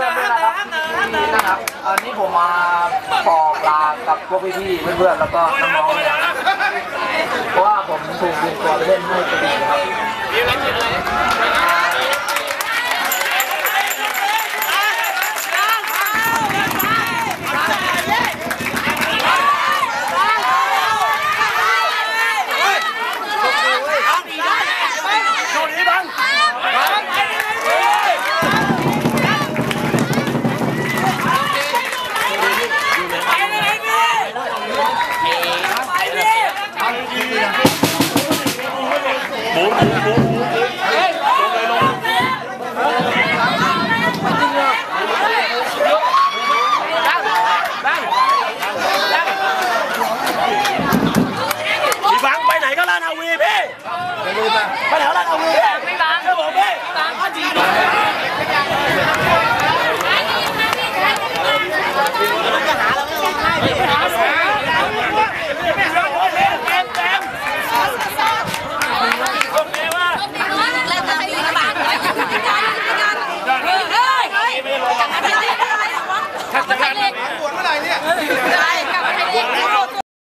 พื่อนๆด้วยนะครับนี่นะครับ อันนี้ผมมาบอกลากับพวกพี่ๆเพื่อนๆแล้วก็น้องๆเนะครับเพราะว่าผมถูกดึงตัวไปเล่นให้ตัวเองครับ lan hồng hiệp đi bắt hảo lan hồng hiệp đi cơ bộ đi anh chị đi